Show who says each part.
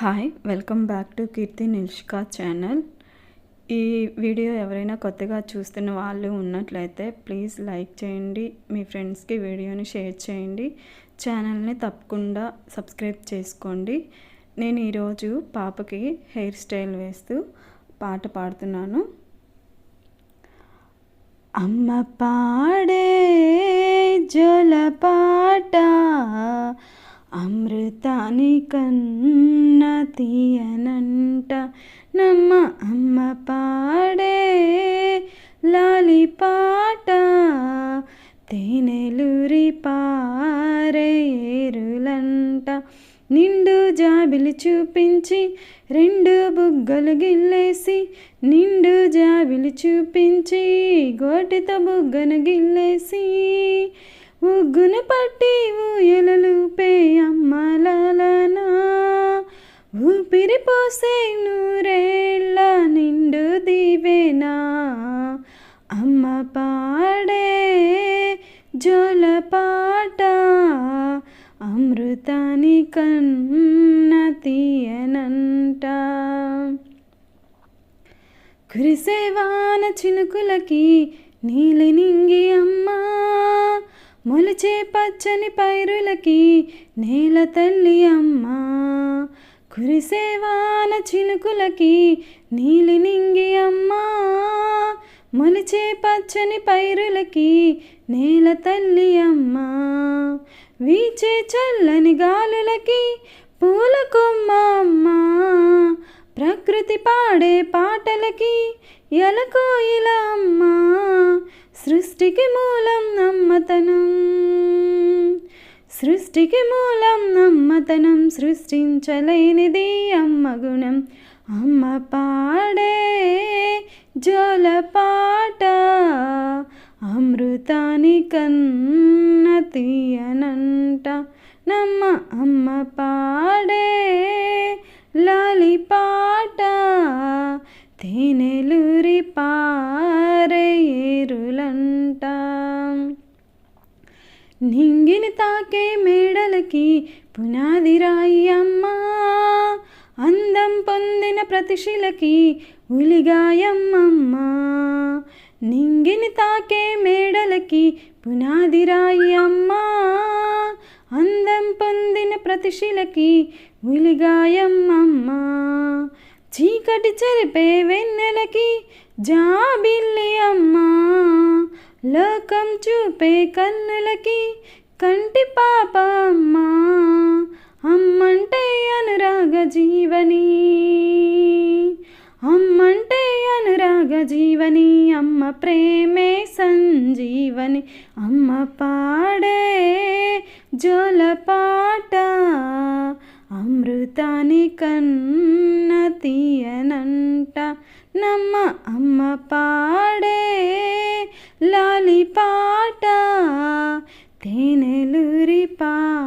Speaker 1: Hi welcome back to Keerthi నిల్ష్కా channel ఈ video ఎవరైనా కొత్తగా చూస్తున్న వాళ్ళు ఉన్నట్లయితే ప్లీజ్ లైక్ చేయండి మీ ఫ్రెండ్స్కి వీడియోని షేర్ చేయండి ఛానల్ని తప్పకుండా సబ్స్క్రైబ్ చేసుకోండి. నేను ఈరోజు పాపకి హెయిర్ స్టైల్ వేస్తూ పాట పాడుతున్నాను. అమ్మ పాడే జలపాట అమృతాని కన్న తీయనంట నమ్మ అమ్మ పాడే లాలి పాట తేనెలూరి పారే ఏరులంట. నిండు జాబిలి చూపించి రెండు బుగ్గలు గిల్లేసి నిండు జాబిలి చూపించి గోటితో బుగ్గను గిల్లేసి ఉగ్గును పట్టి ఊయలు ఊపిరి నూరేళ్ళ నిండు దివేనా. అమ్మ పాడే జోల పాట అమృతాని కన్న తీయనంట. కురిసేవాన చినుకులకి నీలి నింగి అమ్మా. మొలిచే పచ్చని పైరులకి నేల తల్లి అమ్మా. కురిసేవాన చినుకులకి నీలి నింగి అమ్మా. మొలిచే పచ్చని పైరులకి నేల తల్లి అమ్మా. వీచే చల్లని గాలులకి పూల కొమ్మ అమ్మా. ప్రకృతి పాడే పాటలకి ఎలకోయిల అమ్మా. సృష్టికి మూలం అమ్మ. సృష్టికి మూలం నమ్మతనం సృష్టించలేనిది అమ్మ గుణం. అమ్మ పాడే జలపాట అమృతాని కన్న తీయనంట. నమ్మ అమ్మ పాడే లాలి పాట తేనెలూరి పారే ఏరులంట. నింగిని తాకే మేడలకి పునాది రాయమ్మా. అందం పొందిన ప్రతిశిలకి ఉలిగాయమ్మమ్మా. నింగిని తాకే మేడలకి పునాది రాయమ్మా. అందం పొందిన ప్రతిశిలకి ఉలిగాయమ్మమ్మా. చీకటి చెరిపే వెన్నెలకి జాబిల్లి చూపే కన్నులకి కంటి పాప అమ్మ. అమ్మంటే అనురాగ జీవని. అమ్మంటే అనురాగ జీవని. అమ్మ ప్రేమే సంజీవని. అమ్మ పాడే జోలపాట అమృతాని కన్న తీయనంట. నమ్మ అమ్మ పాడే లాలిపాట తేనెలూరి పాట